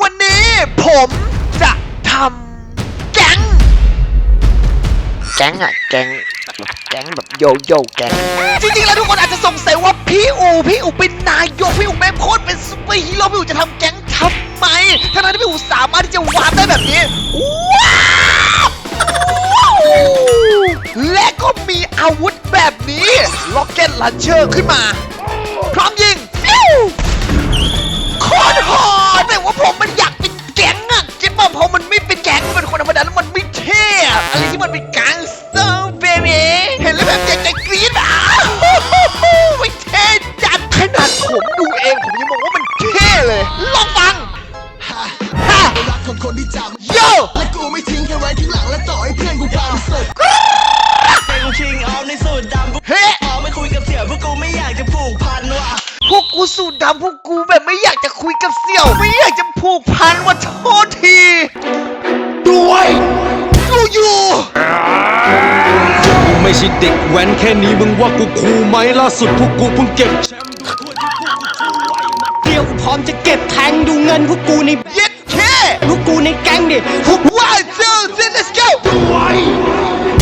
วันนี้ผมจะทำแก๊ง แก๊งอะแก๊งแบบแก๊งแบบโยโย่แก๊ง จริงๆแล้วทุกคนอาจจะสงสัยว่าพี่อูพี่อูเป็นนายกพี่อูแม่งโคตรเป็นซูเปอร์ฮีโร่พี่อูจะทำแก๊งทำไมทั้งนั้นที่พี่อูสามารถที่จะวาร์ปได้แบบนี้ว้าวว้าวและก็มีอาวุธแบบนี้ล็อกเก็ตลันเชอร์ขึ้นมา พร้อมยิงฟิวโคตรโหดแต่ว่าผมมันอยาก ช่เด็กแว้นแค่นี้มึงว่ากูคูลไหมล่าสุดพวกกูเพิ่งเก็บแชมป์เดียวกูพร้อมจะเก็บแทงดูเงินพวกกูในเย็ดแค่พวกกูในแก๊งดิ one two three let's go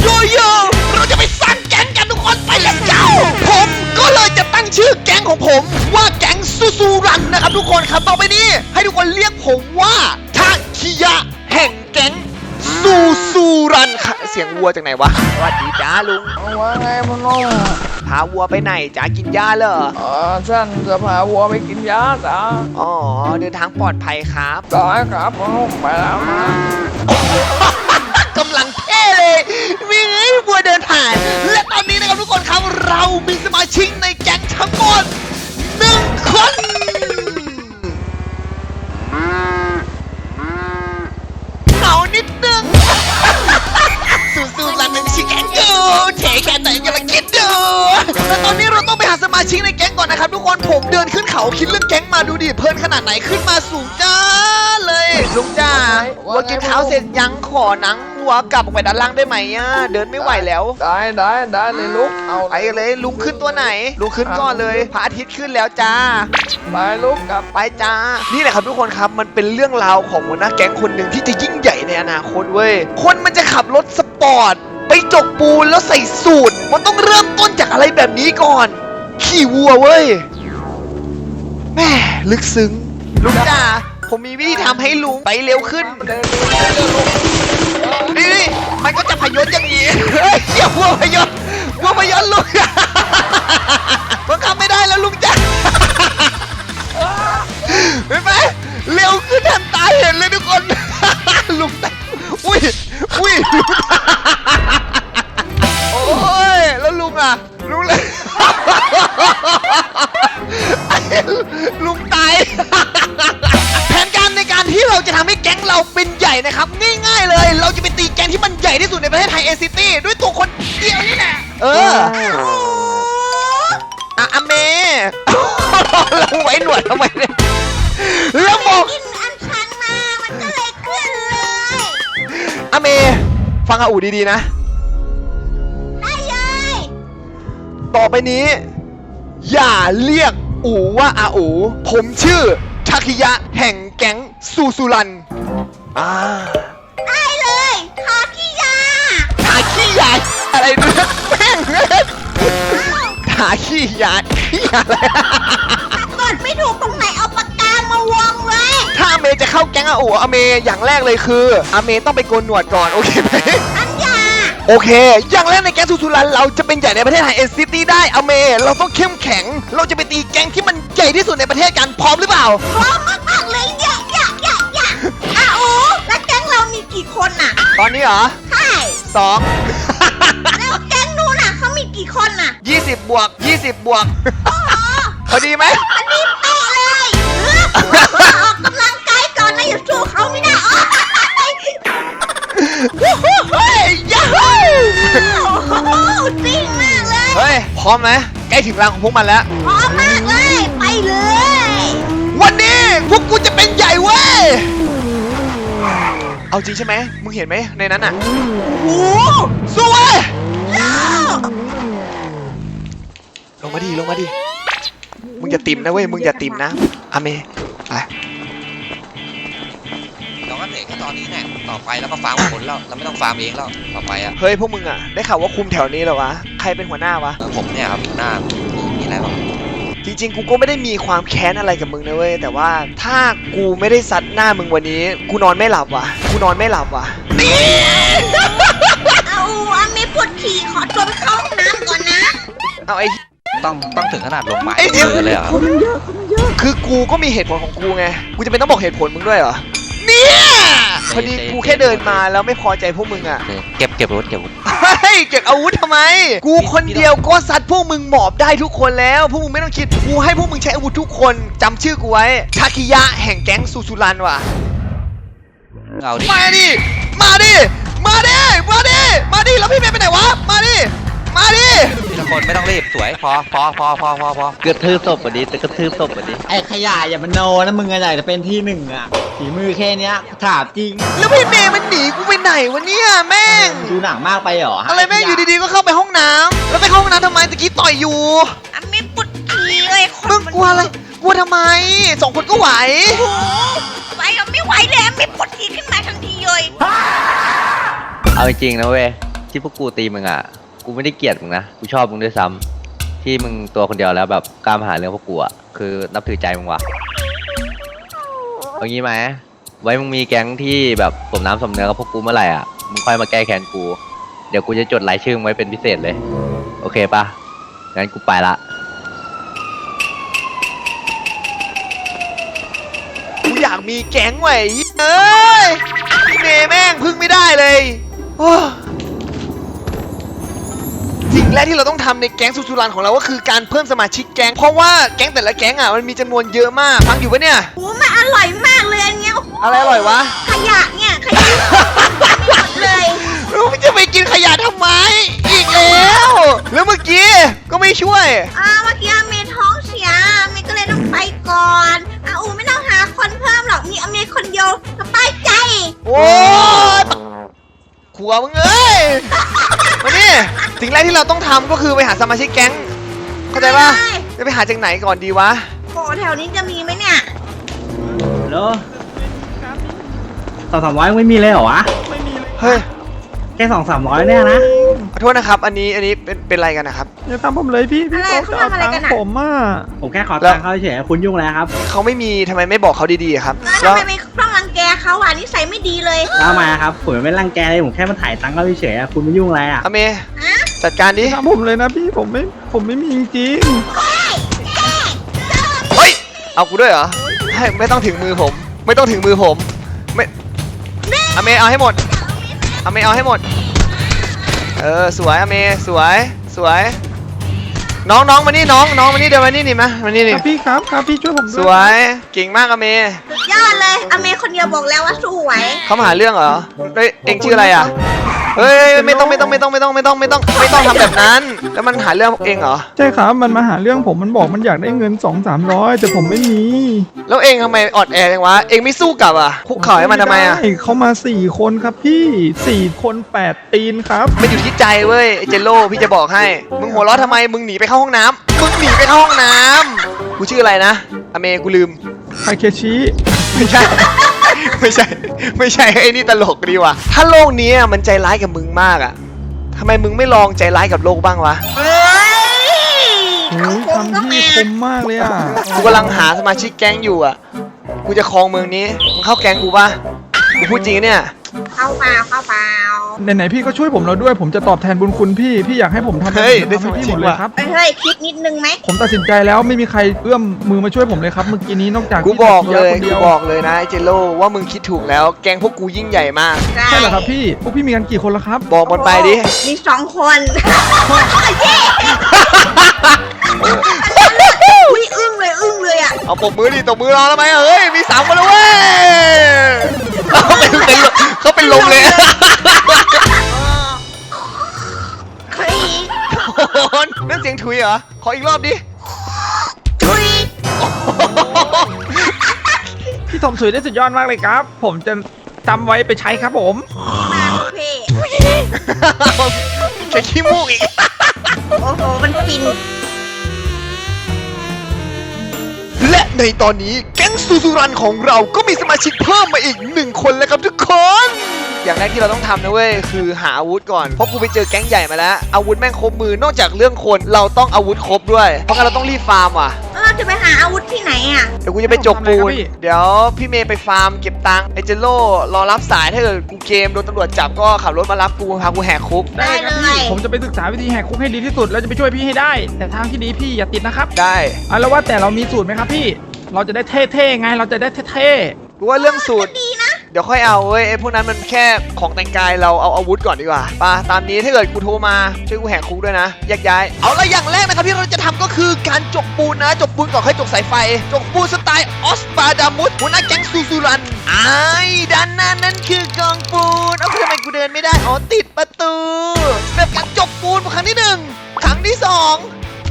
โยโย่เราจะไปสร้างแก๊งกันทุกคนไป let's go ผมก็เลยจะตั้งชื่อแก๊งของผมว่าแก๊งซูซูรันนะครับทุกคนครับต่อไปนี้ ให้ทุกคนเรียกผมว่าทาคิยะแห่งแก๊งซูซู รันค่ะเสียงวัวจากไหนวะสวัสดีจ้าลุงว่าไงพ่อน้องพาวัวไปไหนจ้ากินหญ้าเหรอเออฉันจะพาวัวไปกินยาจ้าอ๋อเดินทางปลอดภัยครับได้ครับพ่อน้องไปแล้วนะกำลังเท่เลยมีไงบัวเดินผ่าน และตอนนี้นะครับทุกคนครับเรามีสมาชิกในแก๊งทั้งหมดหนึ่งคนเหงานิดนึง สู้ๆรันหนึ่งชิแก๊งกูเทแค่ไหนอย่ามาคิดดูแต่ตอนนี้เราต้องไปหาสมาชิกในแก๊งก่อนนะครับทุกคนผมเดินขึ้นเขาคิดเรื่องแก๊งมาดูดิเพลินขนาดไหนขึ้นมาสูงจ้า ลยลุงจ้าวัวกินข้าวเสร็จยังขอหนังวัวกลับออกไปด้านล่างได้ไหมอะเดินไม่ไหวแล้วได้ได้ได้เลยลูกเอาไปเลยลุงขึ้นตัวไหนลุงขึ้นก่อนเลยพระอาทิตย์ขึ้นแล้วจ้า ไปลูกกลับไปจ้า นี่แหละครับทุกคนครับมันเป็นเรื่องราวของหัวหน้าแก๊งคนหนึ่งที่จะยิ่งใหญ่ในอนาคตเว้ยคนมันจะขับรถสปอร์ตไปจกปูนแล้วใส่สูตร มันต้องเริ่มต้นจากอะไรแบบนี้ก่อน ขี่วัวเว้ยแม่ลึกซึ้งลุงจ้า ผมมีวิธีทำให้ลุงไปเร็วขึ้น นี่นี่มันก็จะพยศอย่างนี้เฮ้ยเหี้ยวัวพยศวัวพยศลุงมันขับไม่ได้แล้วลุงจ้าเห็นไหมเร็วขึ้นทันตาเห็นเลยทุกคน ลุงตาอุ้ยอุ้ยลุงโอ้ยแล้วลุงอะลุงเลยลุงตาย นใหญ่นะครับง่ายๆเลย เราจะไปตีแก๊งที่มันใหญ่ที่สุดในประเทศไทยเอซิตี้ด้วยตัวคนเดียวนี่แหละเอออะอะเมเราไว้หนวดทำไมเนี่ยแล้วบอกกินอันชันมามันก็เลยขึ้นเลยอะเมฟังอาอูดีๆนะ ได้เลยต่อไปนี้ อย่าเรียกอูว่าอาอู ผมชื่อชาคิยะแห่งแก๊งซูซูรัน อ่าได้เลยทาคิยาถาขี้ยาอะไรเนี่ยแม่งเลยถาขี้ยาขี้ยาอะไรถ้ากดไม่ถูกตรงไหนเอาปากกามาวงเลยถ้าอเมจะเข้าแก๊งอาอูอเมอย่างแรกเลยคืออเมต้องไปโกนหนวดก่อนโอเคไหม อันยาโอเค อย่างแรกในแก๊งซูซูรันเราจะเป็นใหญ่ในประเทศไทยเอซิตี้ได้อเมเราต้องเข้มแข็ง เราจะไปตีแก๊งที่มันใหญ่ที่สุดในประเทศกันพร้อมหรือเปล่า พร้อมมากๆเลยเยอะเยอะเย น่ะตอนนี้เหรอใช่สอง แล้วแก๊งนู้นน่ะเขามีกี่คนน่ะยี่สิบบวกยี่สิบบวกอ๋อพอดีไหมอันนี้เป๊ะเลยเออออกกำลังกายก่อนนะอย่าสู้เขาไม่ได้อ๋อเฮ้ยยาฮูโอ้โหจริงมากเลยเฮ้ย พร้อมไหมใกล้ถึงรังของพวกมันแล้ว พร้อมมากเลยไปเลย วันนี้พวกกูจะเป็นใหญ่เว้ย เอาจริงใช่ไหมมึงเห็นไหมในนั้นอะโอ้สู้เว้ยโหลงมาดิลงมาดิมึงอย่าติมนะเว้ยมึงอย่าติมนะอเมไปตอนนี้เนี่ยต่อไปแล้วก็ฟาร์มผลแล้วเราไม่ต้องฟาร์มเองแล้วต่อไปอะเฮ้ยพวกมึงอะได้ข่าวว่าคุมแถวนี้เหรอวะใครเป็นหัวหน้าวะเออผมเนี่ยครับหน้ามีมีอะไรบ้าง จริงๆ กูก็ไม่ได้มีความแค้นอะไรกับมึงนะเว้ย แต่ว่าถ้ากูไม่ได้ซัดหน้ามึงวันนี้ กูนอนไม่หลับว่ะ กูนอนไม่หลับว่ะนี่เอาอาเมปวดขี่ขอตัวไปเข้าห้องน้ำก่อนนะ เอาไอ้ ต้องต้องถึงขนาดลงไม้ไอ้ลงเดี๋ยว มือเลยเหรอ คือกูก็มีเหตุผลของกูไง กูจะเป็นต้องบอกเหตุผลมึงด้วยเหรอ เนี่ย พอดีกูแค่เดินมาแล้วไม่พอใจพวกมึงอะโอเคเก็บเก็บรถเก็บรถเฮ้ยเก็บอาวุธทำไม กูคนเดียวก็ซัดพวกมึงหมอบได้ทุกคนแล้ว พวกมึงไม่ต้องคิด กูให้พวกมึงใช้อาวุธทุกคนจำชื่อกูไว้ทาคิยะแห่งแก๊งซูซูรันว่ะเอาดิมาดิ มาดิ มาดิ มาดิ มาดิ แล้วพี่เมย์ไปไหนวะ มาดิมาดิทีละคน ไม่ต้องรีบสวยพอพอพอพอพอพอกระทืบศพวันนี้กระทืบศพวันนี้ไอ้ขยะอย่ามันโนนะมึงอะไรจะเป็นที่หนึ่งอะฝีมือแค่เนี้ยถามจริงแล้วพี่เมย์มันหนีกูไปไหนวะเนี่ยแม่ง ดูหนังมากไปเหรออะไรแม่งอยู่ดีๆก็เข้าไปห้องน้ำแล้วไปเข้าห้องน้ำทำไมตะกี้ต่อยอยู่อาเมปวดขี่เลยคนมึงกลัวอะไรกลัวทำไมสองคนก็ไหวโอ้โหไปก็ไม่ไหวเลยอาเมปวดขี่ขึ้นมาทันทีเลยเอาจริงๆนะเว้ยที่พวกกูตีมึงอะ กูไม่ได้เกลียดมึงนะกูชอบมึงด้วยซ้ำที่มึงตัวคนเดียวแล้วแบบกล้ามาหาเรื่องพวกกูอะคือนับถือใจมึงว่ะเอางี้ไหมไว้มึงมีแก๊งที่แบบสมน้ำสมเนื้อกับพวกกูเมื่อไหร่อะมึงค่อยมาแก้แค้นกู เดี๋ยวกูจะจดรายชื่อมึงไว้เป็นพิเศษเลย โอเคปะงั้นกูไปละกูอยากมีแก๊งไว้เอ้ยพี่เมย์แม่งพึ่งไม่ได้เลยโอ้ สิ่งแรกที่เราต้องทำในแก๊งสุสุรันของเราก็คือการเพิ่มสมาชิกแก๊ง เพราะว่าแก๊งแต่ละแก๊งอะมันมีจำนวนเยอะมาก ฟังอยู่ปะเนี่ยโอ้มันอร่อยมากเลยอันเนี้ยโโหอะไรอร่อยวะ ขยะเนี่ยขยะไม่หมดเลยรู้มึงจะไปกินขยะทำไม อีกแล้ว แล้วเมื่อกี้ก็ไม่ช่วย อ่าเมื่อกี้อาเมท้องเสียอาเมก็เลยต้องไปก่อนอาอูไม่ต้องหาคนเพิ่มหรอกมีอาเมคนเดียวสบายใจ โอ้ย ขัวมึงเอ้ยมานี่สิ่งแรกที่เราต้องทำก็คือไปหาสมาชิกแก๊งเข้าใจปะจะไปหาจากไหนก่อนดีวะโอ้แถวนี้จะมีไหมเนี่ย เหรอสองสามร้อยไม่มีเลยเหรอวะ เฮ้ยแค่สองสามร้อยเนี่ยนะ ขอโทษนะครับ อันนี้อันนี้เป็นเป็นอะไรกันนะครับ อย่าทำผมเลยพี่ พี่อะไรเขาจะเอาเขาทำอะไรตังกันค์อะ ผมอะผมแค่ขอแล้วตังค์เขาเฉยๆคุณยุ่งแล้วครับ เขาไม่มีทำไมไม่บอกเขาดีๆอะครับ แล้วแล้วทำไมไม่ต้องรังแก เขาอะนิสัยไม่ดีเลยแล้วมาครับผมไม่รังแกเลยผมแค่มาถ่ายตังค์เขาเฉยๆอะคุณไม่ยุ่งอะไรอะอเมฮะจัดการดิ ทำผมเลยนะพี่ผมไม่ผมไม่มีจริงเฮ้ย เอากูด้วยเหรอให้ไม่ต้องถึงมือผม ไม่ต้องถึงมือผม ไม่อเมเอาให้หมดอเมเอาให้หมด เออสวยอเมสวยสวย น้องน้องมานี่น้องน้องมานี่เดี๋ยวมานี่นี่มามานี่ๆนี่ครับพี่ครับครับพี่ช่วยผมสด้ววยยเก่งมากอเมสุดย อดเลยอาเมคนเดียวบอกแล้วว่าสู้ไหวเขามาหาเรื่องเหรอเฮ้ยเอ็งชื่ออะไรอะ เฮ้ยไม่ต้องไม่ต้องไม่ต้องไม่ต้องไม่ต้องไม่ต้องไม่ต้องทำแบบนั้น แล้วมันหาเรื่องเองเหรอ ใช่ครับ มันมาหาเรื่องผมมันบอกมันอยากได้เงิน 2 3 0 0 แต่ผมไม่มีแล้วเองทำไมอ่อนแอจังวะ เองไม่สู้กลับอะ คุกเข่าให้มันทำไมอะ ด้เขามา 4 คนครับพี่4คน8ตีนครับ มันอยู่ที่ใจเว้ยไอ้เจโร่พี่จะบอกให้ มึงหัวเราะทำไม มึงหนีไปเข้าห้องน้ำมึงหนีไปเข้าห้องน้ำกูชื่ออะไรนะ อเมกูลืม ไคเคชิ ไม่ใช่ ไม่ใช่ ไม่ใช่ไอ้นี่ตลกดีว่ะ ถ้าโลกนี้อะมันใจร้ายกับมึงมากอะทำไมมึงไม่ลองใจร้ายกับโลกบ้างวะเฮ้ยโอ้ยเขาคงก็ทำพี่มาคมมากเลยอะกูกำลังหาสมาชิกแก๊งอยู่อะ กูจะครองเมืองนี้มึงเข้าแก๊งกูปะกูพูดจริงเนี่ย เข้าเปล่าเข้าเปล่า ไหนๆพี่ก็ช่วยผมแล้วด้วย ผมจะตอบแทนบุญคุณพี่ พี่อยากให้ผมทำอะไรเฮ้ยผมได้จะทำให้สมาชิพี่กหมดเลยว่ะ ครับเฮ้ยเฮ้ยคิดนิดนึงไหมผมตัดสินใจแล้วไม่มีใครเอื้อมมือมาช่วยผมเลยครับเมื่อกี้นี้นอกจากกูพี่บอกตะเลยคนกูเดียวบอกเลยนะไอ้เจโร่ว่ามึงคิดถูกแล้ว แก๊งพวกกูยิ่งใหญ่มาก ใช่ใช่เหรอครับพี่พวกพี่มีกันกี่คนแล้วครับ บอกมันไปดิ มีสองคน อุ้ยอึ้งเลยอึ้งเลยอะเอาปมมือดิตบมือรอแล้วไหมเฮ้ย มีสามคนแล้วเว้ยเขาเป็นเป็นลมเขาเป็นลมเลยครีโอ้โหนั่นเสียงถุยเหรอ ขออีกรอบดิครีพี่ถมถุยได้สุดยอดมากเลยครับ ผมจะจำไว้ไปใช้ครับผมมาเพใช้ขี้มูกอีก โอ้โห มันฟิน และในตอนนี้แก๊งซูซูรันของเราก็มีสมาชิกเพิ่มมาอีกหนึ่งคนแล้วครับทุกคน อย่างแรกที่เราต้องทำนะเว้ยคือหาอาวุธก่อนเพราะกูไปเจอแก๊งใหญ่มาแล้วอาวุธแม่งครบมือนอกจากเรื่องคนเราต้องอาวุธครบด้วย เพราะงั้นเราต้องรีบฟาร์มว่ะแล้วเราจะไปหาอาวุธที่ไหนอะ เดี๋ยวกูจะไปจกปูนทำอะไรครับพี่เดี๋ยวพี่เมย์ไปฟาร์มเก็บตังค์ไอเจโร่รอรับสายถ้าเกิดกูเกมโดนตำรวจจับก็ขับรถมารับกูพากูแหกคุก ได้ครับเลยพี่ผมจะไปศึกษาวิธีแหกคุกให้ดีที่สุดแล้วจะไปช่วยพี่ให้ได้ แต่ทางที่ดีพี่อย่าติดนะครับได้อะแล้วว่าแต่เรามีสูตรไหมครับพี่ เราจะได้เท่ๆไงเราจะได้เท่กูว่าเรื่องสูตรดีนะ เดี๋ยวค่อยเอาเว้ยไอ้พวกนั้นมันแค่ของแต่งกายเราเอาอาวุธก่อนดีกว่าป่ะตามนี้ถ้าเกิดกูโทรมาช่วยกูแหกคุกด้วยนะแยกย้ายเอาละอย่างแรกนะครับที่เราจะทำก็คือการจกปูนนะจกปูนก่อนค่อยจกสายไฟ จกปูนสไตล์ออสปาดามุสหัวหน้าแก๊งซูซูรันไอ้ด้านหน้านั่นคือกองปูนเอาทำไมกูเดินไม่ได้อ๋อติดประตูแบบการจกปูนครั้งที่หนึ่งครั้งที่สอง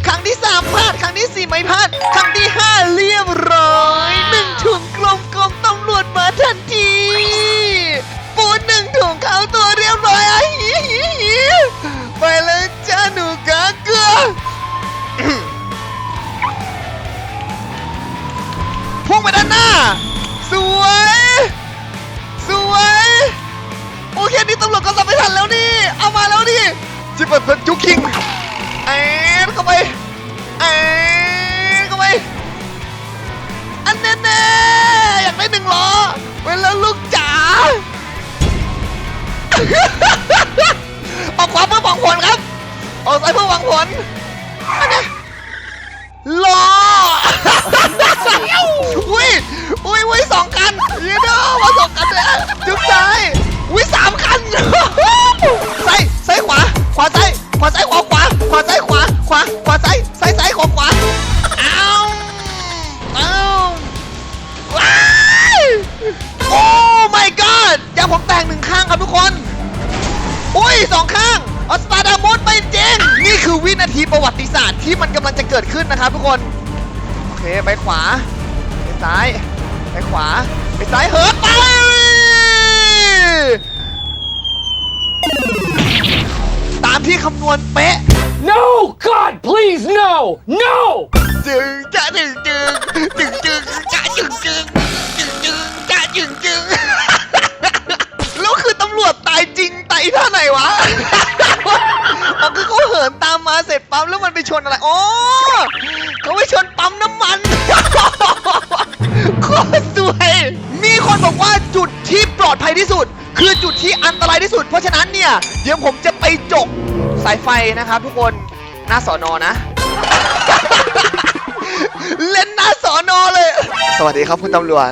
ครั้งที่สามพลาดครั้งที่สี่ไม่พลาดครั้งที่ห้าเรียบร้อยหนึ่งถุงกลมกลมำรวจมาทันทีปูนหนึ่งถุงเข้าตัวเรียบร้อยอะหิหิหิไปเลยจ้าหนูกาเกลือพุ่งไปด้านหน้า สวย สวย โอเคนี่ตำรวจก็สับไม่ทันแล้วนี่ เอามาแล้วนี่จิบเปิดจุกคิงเอ็นเข้าไปเอ็นเข้าไป อันแน่ ได้หนึ่งล้อเวลาลูกจ๋า ออกขวาเพื่อหวังผลครับ ออกซ้ายเพื่อหวังผลอันนี้ล้อ อุ้ยอุ้ย ครับทุกคนโอเคไปขวาไปซ้ายไปขวาไปซ้ายเหินไปตามที่คำนวณเป๊ะ No God please no no จึงจะจึงจึงจึงจึงจะจึงจึงจึงจึงจะจึงจึงแล้วคือตำรวจตายจริงตายท่าไหนวะ อ๋อคือเขาเหินตามมาเสร็จปั๊มแล้วมันไปชนอะไรโอ๋อเขาไปชนปั๊มน้ำมันโคตรสวย มีคนบอกว่าจุดที่ปลอดภัยที่สุด คือจุดที่อันตรายที่สุด เพราะฉะนั้นเนี่ย เดี๋ยวผมจะไปจกสายไฟนะครับทุกคนหน้าสอนอนะ เล่นหน้าสอนอเลย สวัสดีครับคุณตำรวจ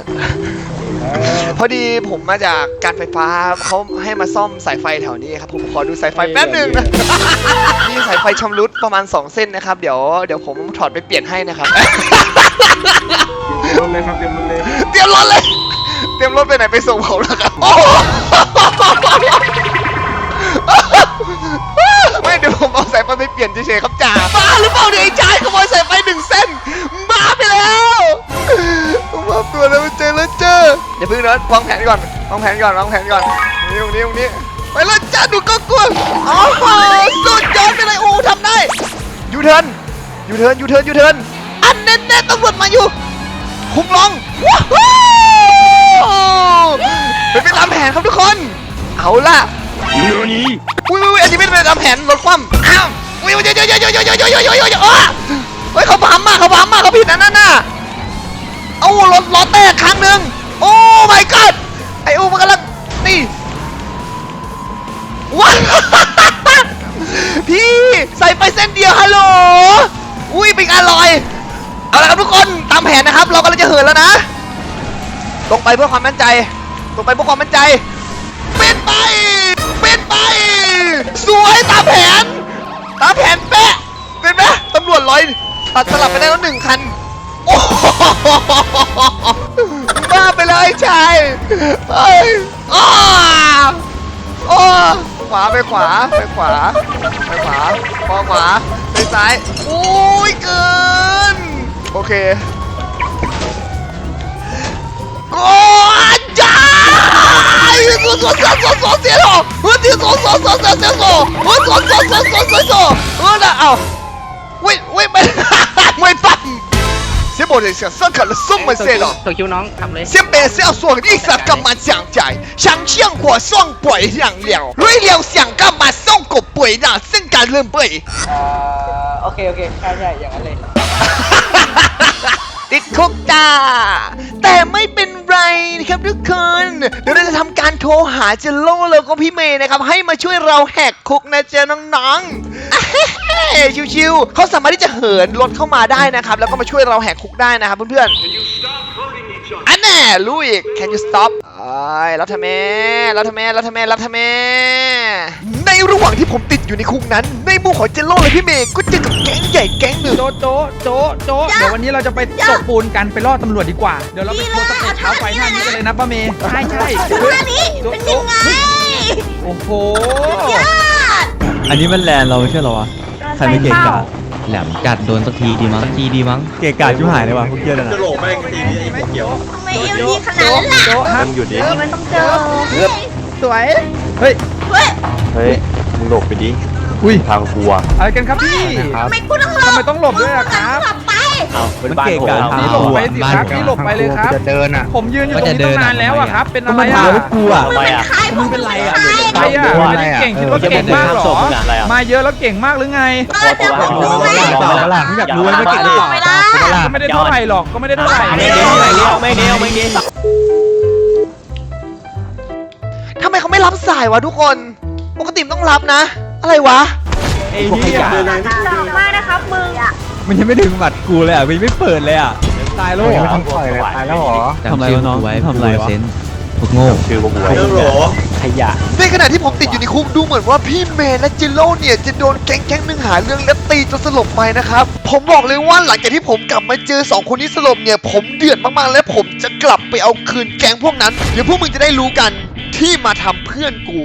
พอดีผมมาจากการไฟฟ้าเขาให้มาซ่อมสายไฟแถวนี้ครับผมขอดูสายไฟแป๊บหนึ่งนะ มีสายไฟชำรุดประมาณ 2 เส้นนะครับ เดี๋ยวเดี๋ยวผมถอดไปเปลี่ยนให้นะครับๆรถเลยครับเต็มรถเลยเตรียมรถเลย เตรียมรถไปไหนไปส่งผมแล้วครับโอ้โหไม่เดี๋ยวผมเอาสายไฟไปเปลี่ยนเฉยๆครับจ่าบ้าหรือเปล่าเนี่ยไอ้จ่ายขโมยสายไฟหนึ่งเส้นบ้าไปแล้วผมมอบตัวแล้วเจอแล้วเจอ อย่าเพิ่งนะวางแผนก่อนวางแผนก่อนวางแผนก่อนตรงนี้ตรงนี้ตรงนี้ไปแล้วจ้าดูก็กลัวโอ้โหสุดยอดไปเลยโอ้ทำได้ยูเทิร์นยูเทิร์นยูเทิร์นยูเทิร์นอันแน่ๆตำรวจมาอยู่คุมลงว้าวเป็นไปตามแผนครับทุกคน เอาล่ะอุ้ยอุ้ยอุ้ยอันนี้ไม่ได้เป็นตามแผนลดความอ้าวอุ้ยอุ้ยเยอะเยอะเยอะเยอะเยอะเยอะเยอะเยอะเยอะเยอะเฮ้ยเขาปั๊มมาเขาปั๊มมาเขาผิดนะนั่นน่ะเอารถล้อแตกครั้งหนึ่ง โอ้ my god ไอ้อูมันกำลังนี่ว้าวพี่ใส่ไปเส้นเดียวฮัลโหลอุ้ยเป็นอร่อยเอาละครับทุกคนตามแผนนะครับ เรากำลังจะเหินแล้วนะลงไปเพื่อความมั่นใจลงไปเพื่อความมั่นใจเป็นไปเป็นไป สวยตามแผน ตามแผนเป๊ะเป็นไหมตำรวจลอยตัดสลับไปได้แล้วหนึ่งคันโอ้ ว่าไปเลยชายเฮ้ยอ้าอ้าขวาไปขวาไปขวาไปขวาพอขวาไปซ้ายอุ้ยเกิน โอเคกูจ้ากูสวนสวนสวนสวนเสียหรอเฮ้ยสวนสวนสวนสวนเสียหรอเซ้ยสวนสวนสวนสวนสวนเออน่ะเอ้าวิ่งวิ่งไม่ไม่ตั้ง เสีย 没人想上课了送们谁了？ ตัวคิวน้องทำเลย 先别是要说你想干嘛讲仔，想象火送鬼两了，瑞了想干嘛送狗鬼的，性感人鬼。 โอเค โอเค ใช่ใช่อย่างนั้นเลย ติดคุกจ้า แต่ไม่เป็น ไรนะครับทุกคน เดี๋ยวเราจะทำการโทรหาเจโล่แล้วก็พี่เมย์นะครับ ให้มาช่วยเราแหกคุกนะเจ้าน้องๆชิวๆเขาสามารถที่จะเหินรถเข้ามาได้นะครับ แล้วก็มาช่วยเราแหกคุกได้นะครับเพื่อนๆอันแน่รู้อีก Can you stop ไอ้ยแล้วทำไมแล้วทำไมแล้วทำไมแล้วทำไม ระหว่างที่ผมติดอยู่ในคุกนั้น ในมุมของเจโล่และพี่เมย์ก็เจอกับแก๊งใหญ่แก๊งหนึ่งโจโจโจโจเดี๋ยววันนี้เราจะไปตบปูนกันไปล่อตำรวจดีกว่า เดี๋ยวเราไปโชว์สเต็ปเท้าไฟท่านี้กันเลยนะป้าเมย์ใช่ใช่ท่านี้เป็นยังไงโอ้โหยอดอันนี้มันแลนเราไม่ใช่เหรอวะ ใครไม่เกะกะแหลมกัดโดนสักทีดีมั้งทีดีมั้ง เกะกะชิบหายเลยวะพวกเกียร์น่ะทำไมเอวดีขนาดนั้นล่ะโจฮะหยุดดิมันต้องเจอสวย เฮ้ย เฮ้ยเฮ้ยมึงหลบไปดิอุ้ยทางกลัวอะไรกันครับพี่ทำไมกูต้องหลบทำไมต้องหลบด้วยอะครับหลบไปมันเกะกะทางนี่หลบไปสิครับนี่หลบไปเลยครับจะเดินอะผมยืนอยู่ตรงนี้ตั้งนานแล้วอะครับ เป็นก็อะไรมันอะทางพวกกูอะมึงเป็นใครมึงเป็นไรอะใครอะไม่ได้เก่งคิดว่าเก่งมากเหรอมาเยอะแล้วเก่งมากหรือไงเออจะบอกมึงไหมต่อเวลาอยากรู้ว่าไม่เก่งหรือเปล่าไม่ได้ก็ไม่ได้เท่าไหร่หรอกก็ไม่ได้เท่าไหร่ไม่เดียวไม่เดียวไม่เดียวไม่เดียวทำไมเขาไม่รับสายวะทุกคน ปกติมันต้องรับนะ อะไรวะ ไอ้เหี้ยดอกมากนะครับมึงอะมันยังไม่ถึงบัตรกูเลยอะมันไม่เปิดเลยอะตายแล้วเหรอไม่ต้องปล่อยเลยตายแล้วเหรอทำอะไรวะน้องทำอะไรวะพวกโง่ชื่อพวกกูไว้ขยะในขณะที่ผมติดอยู่ในคุกดูเหมือนว่าพี่เมย์และจิโร่เนี่ยจะโดนแก๊งแก๊งหนึ่งหาเรื่องและตีจนสลบไปนะครับ ผมบอกเลยว่าหลังจากที่ผมกลับมาเจอสองคนนี้สลบเนี่ยผมเดือดมากๆ และผมจะกลับไปเอาคืนแก๊งพวกนั้น เดี๋ยวพวกมึงจะได้รู้กัน ที่มาทำเพื่อนกู